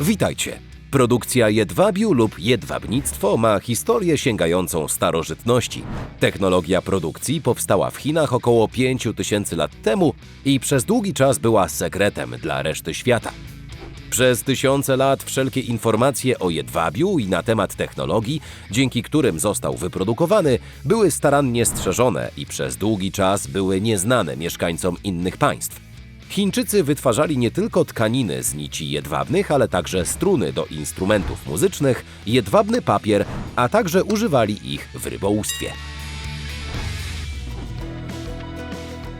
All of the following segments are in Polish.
Witajcie. Produkcja jedwabiu lub jedwabnictwo ma historię sięgającą starożytności. Technologia produkcji powstała w Chinach około 5000 lat temu i przez długi czas była sekretem dla reszty świata. Przez tysiące lat wszelkie informacje o jedwabiu i na temat technologii, dzięki którym został wyprodukowany, były starannie strzeżone i przez długi czas były nieznane mieszkańcom innych państw. Chińczycy wytwarzali nie tylko tkaniny z nici jedwabnych, ale także struny do instrumentów muzycznych, jedwabny papier, a także używali ich w rybołówstwie.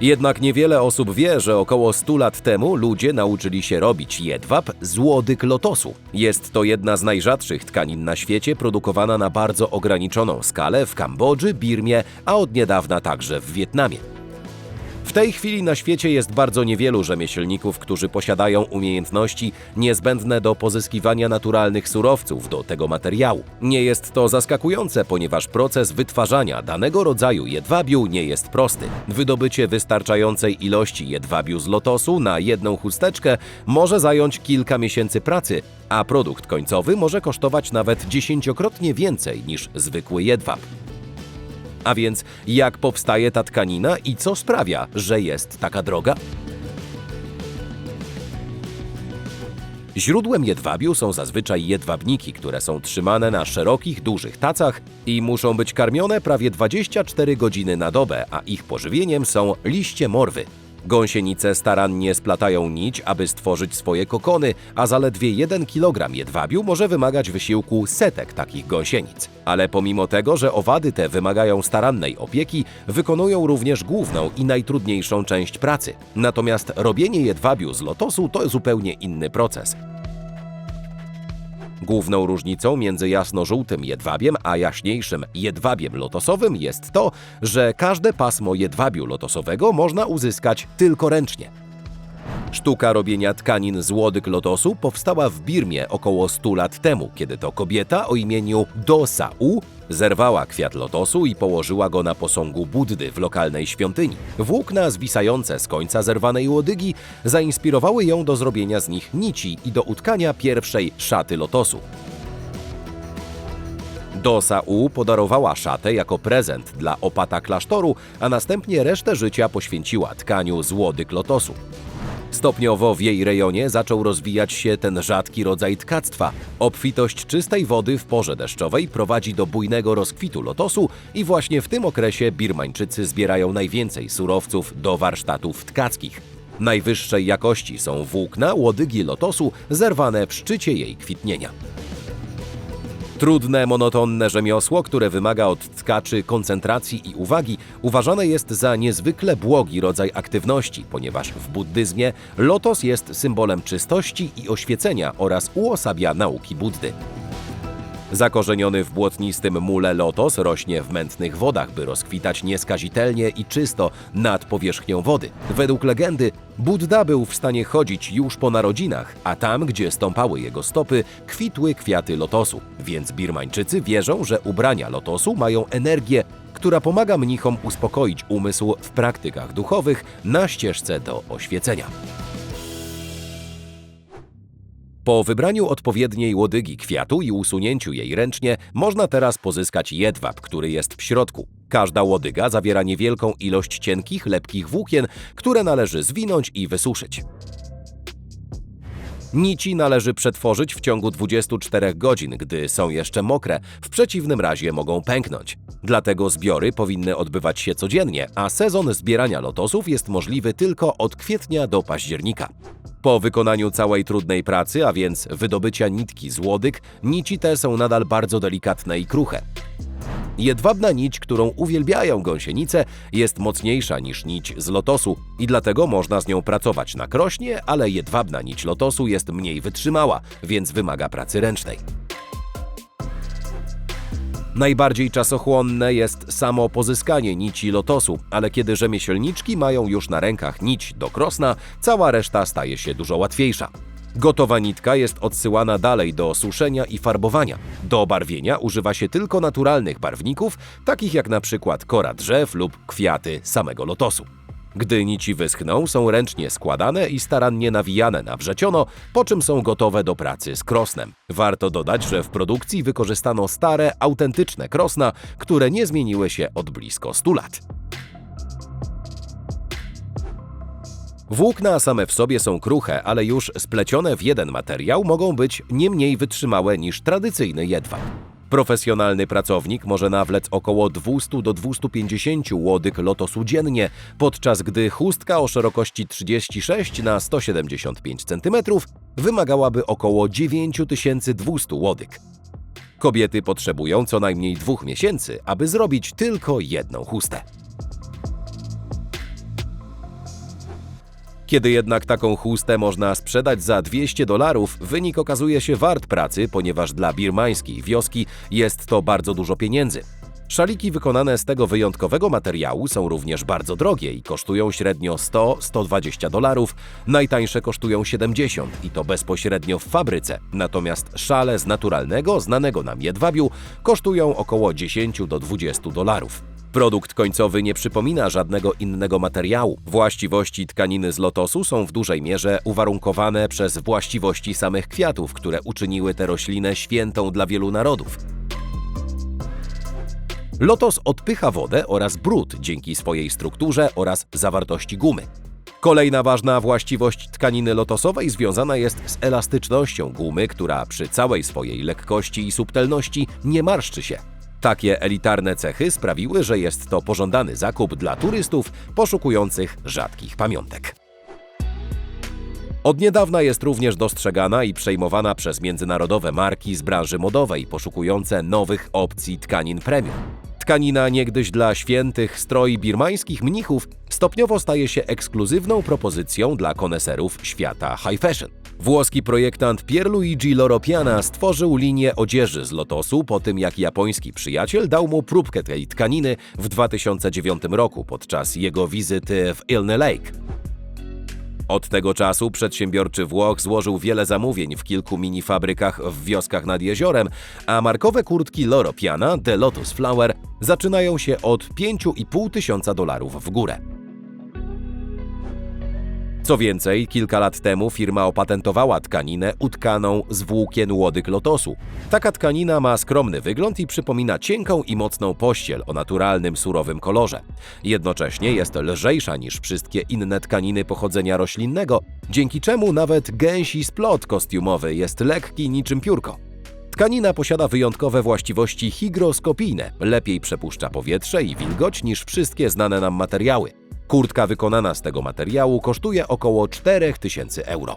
Jednak niewiele osób wie, że około 100 lat temu ludzie nauczyli się robić jedwab z łodyg lotosu. Jest to jedna z najrzadszych tkanin na świecie, produkowana na bardzo ograniczoną skalę w Kambodży, Birmie, a od niedawna także w Wietnamie. W tej chwili na świecie jest bardzo niewielu rzemieślników, którzy posiadają umiejętności niezbędne do pozyskiwania naturalnych surowców do tego materiału. Nie jest to zaskakujące, ponieważ proces wytwarzania danego rodzaju jedwabiu nie jest prosty. Wydobycie wystarczającej ilości jedwabiu z lotosu na jedną chusteczkę może zająć kilka miesięcy pracy, a produkt końcowy może kosztować nawet dziesięciokrotnie więcej niż zwykły jedwab. A więc jak powstaje ta tkanina i co sprawia, że jest taka droga? Źródłem jedwabiu są zazwyczaj jedwabniki, które są trzymane na szerokich, dużych tacach i muszą być karmione prawie 24 godziny na dobę, a ich pożywieniem są liście morwy. Gąsienice starannie splatają nić, aby stworzyć swoje kokony, a zaledwie 1 kg jedwabiu może wymagać wysiłku setek takich gąsienic. Ale pomimo tego, że owady te wymagają starannej opieki, wykonują również główną i najtrudniejszą część pracy. Natomiast robienie jedwabiu z lotosu to zupełnie inny proces. Główną różnicą między jasno-żółtym jedwabiem a jaśniejszym jedwabiem lotosowym jest to, że każde pasmo jedwabiu lotosowego można uzyskać tylko ręcznie. Sztuka robienia tkanin z łodyg lotosu powstała w Birmie około 100 lat temu, kiedy to kobieta o imieniu Do Sa-u zerwała kwiat lotosu i położyła go na posągu Buddy w lokalnej świątyni. Włókna zwisające z końca zerwanej łodygi zainspirowały ją do zrobienia z nich nici i do utkania pierwszej szaty lotosu. Dosa U podarowała szatę jako prezent dla opata klasztoru, a następnie resztę życia poświęciła tkaniu z łodyg lotosu. Stopniowo w jej rejonie zaczął rozwijać się ten rzadki rodzaj tkactwa. Obfitość czystej wody w porze deszczowej prowadzi do bujnego rozkwitu lotosu i właśnie w tym okresie Birmańczycy zbierają najwięcej surowców do warsztatów tkackich. Najwyższej jakości są włókna, łodygi lotosu zerwane w szczycie jej kwitnienia. Trudne, monotonne rzemiosło, które wymaga od tkaczy koncentracji i uwagi, uważane jest za niezwykle błogi rodzaj aktywności, ponieważ w buddyzmie lotos jest symbolem czystości i oświecenia oraz uosabia nauki Buddy. Zakorzeniony w błotnistym mule lotos rośnie w mętnych wodach, by rozkwitać nieskazitelnie i czysto nad powierzchnią wody. Według legendy Buddha był w stanie chodzić już po narodzinach, a tam, gdzie stąpały jego stopy, kwitły kwiaty lotosu. Więc Birmańczycy wierzą, że ubrania lotosu mają energię, która pomaga mnichom uspokoić umysł w praktykach duchowych na ścieżce do oświecenia. Po wybraniu odpowiedniej łodygi kwiatu i usunięciu jej ręcznie, można teraz pozyskać jedwab, który jest w środku. Każda łodyga zawiera niewielką ilość cienkich, lepkich włókien, które należy zwinąć i wysuszyć. Nici należy przetworzyć w ciągu 24 godzin, gdy są jeszcze mokre, w przeciwnym razie mogą pęknąć. Dlatego zbiory powinny odbywać się codziennie, a sezon zbierania lotosów jest możliwy tylko od kwietnia do października. Po wykonaniu całej trudnej pracy, a więc wydobycia nitki z łodyg, nici te są nadal bardzo delikatne i kruche. Jedwabna nić, którą uwielbiają gąsienice, jest mocniejsza niż nić z lotosu i dlatego można z nią pracować na krośnie, ale jedwabna nić lotosu jest mniej wytrzymała, więc wymaga pracy ręcznej. Najbardziej czasochłonne jest samo pozyskanie nici lotosu, ale kiedy rzemieślniczki mają już na rękach nić do krosna, cała reszta staje się dużo łatwiejsza. Gotowa nitka jest odsyłana dalej do suszenia i farbowania. Do barwienia używa się tylko naturalnych barwników, takich jak na przykład kora drzew lub kwiaty samego lotosu. Gdy nici wyschną, są ręcznie składane i starannie nawijane na wrzeciono, po czym są gotowe do pracy z krosnem. Warto dodać, że w produkcji wykorzystano stare, autentyczne krosna, które nie zmieniły się od blisko 100 lat. Włókna same w sobie są kruche, ale już splecione w jeden materiał mogą być nie mniej wytrzymałe niż tradycyjny jedwab. Profesjonalny pracownik może nawlec około 200 do 250 łodyg lotosu dziennie, podczas gdy chustka o szerokości 36 na 175 cm wymagałaby około 9200 łodyg. Kobiety potrzebują co najmniej dwóch miesięcy, aby zrobić tylko jedną chustę. Kiedy jednak taką chustę można sprzedać za 200 dolarów, wynik okazuje się wart pracy, ponieważ dla birmańskiej wioski jest to bardzo dużo pieniędzy. Szaliki wykonane z tego wyjątkowego materiału są również bardzo drogie i kosztują średnio 100-120 dolarów, najtańsze kosztują 70 i to bezpośrednio w fabryce, natomiast szale z naturalnego, znanego nam jedwabiu kosztują około 10 do 20 dolarów. Produkt końcowy nie przypomina żadnego innego materiału. Właściwości tkaniny z lotosu są w dużej mierze uwarunkowane przez właściwości samych kwiatów, które uczyniły tę roślinę świętą dla wielu narodów. Lotos odpycha wodę oraz brud dzięki swojej strukturze oraz zawartości gumy. Kolejna ważna właściwość tkaniny lotosowej związana jest z elastycznością gumy, która przy całej swojej lekkości i subtelności nie marszczy się. Takie elitarne cechy sprawiły, że jest to pożądany zakup dla turystów poszukujących rzadkich pamiątek. Od niedawna jest również dostrzegana i przejmowana przez międzynarodowe marki z branży modowej poszukujące nowych opcji tkanin premium. Tkanina niegdyś dla świętych stroi birmańskich mnichów stopniowo staje się ekskluzywną propozycją dla koneserów świata high fashion. Włoski projektant Pierluigi Loro-Piana stworzył linię odzieży z lotosu po tym, jak japoński przyjaciel dał mu próbkę tej tkaniny w 2009 roku podczas jego wizyty w Ilne Lake. Od tego czasu przedsiębiorczy Włoch złożył wiele zamówień w kilku minifabrykach w wioskach nad jeziorem, a markowe kurtki Loro Piana The Lotus Flower zaczynają się od 5,5 tysiąca dolarów w górę. Co więcej, kilka lat temu firma opatentowała tkaninę utkaną z włókien łodyg lotosu. Taka tkanina ma skromny wygląd i przypomina cienką i mocną pościel o naturalnym, surowym kolorze. Jednocześnie jest lżejsza niż wszystkie inne tkaniny pochodzenia roślinnego, dzięki czemu nawet gęsi splot kostiumowy jest lekki niczym piórko. Tkanina posiada wyjątkowe właściwości hygroskopijne, lepiej przepuszcza powietrze i wilgoć niż wszystkie znane nam materiały. Kurtka wykonana z tego materiału kosztuje około 4000 euro.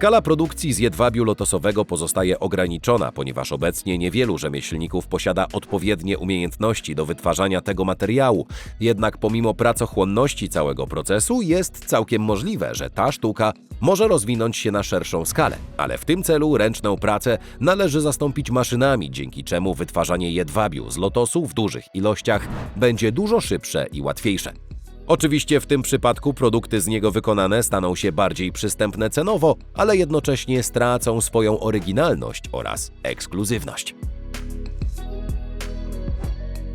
Skala produkcji z jedwabiu lotosowego pozostaje ograniczona, ponieważ obecnie niewielu rzemieślników posiada odpowiednie umiejętności do wytwarzania tego materiału. Jednak pomimo pracochłonności całego procesu jest całkiem możliwe, że ta sztuka może rozwinąć się na szerszą skalę, ale w tym celu ręczną pracę należy zastąpić maszynami, dzięki czemu wytwarzanie jedwabiu z lotosu w dużych ilościach będzie dużo szybsze i łatwiejsze. Oczywiście w tym przypadku produkty z niego wykonane staną się bardziej przystępne cenowo, ale jednocześnie stracą swoją oryginalność oraz ekskluzywność.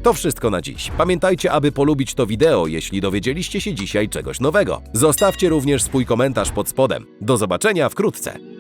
To wszystko na dziś. Pamiętajcie, aby polubić to wideo, jeśli dowiedzieliście się dzisiaj czegoś nowego. Zostawcie również swój komentarz pod spodem. Do zobaczenia wkrótce.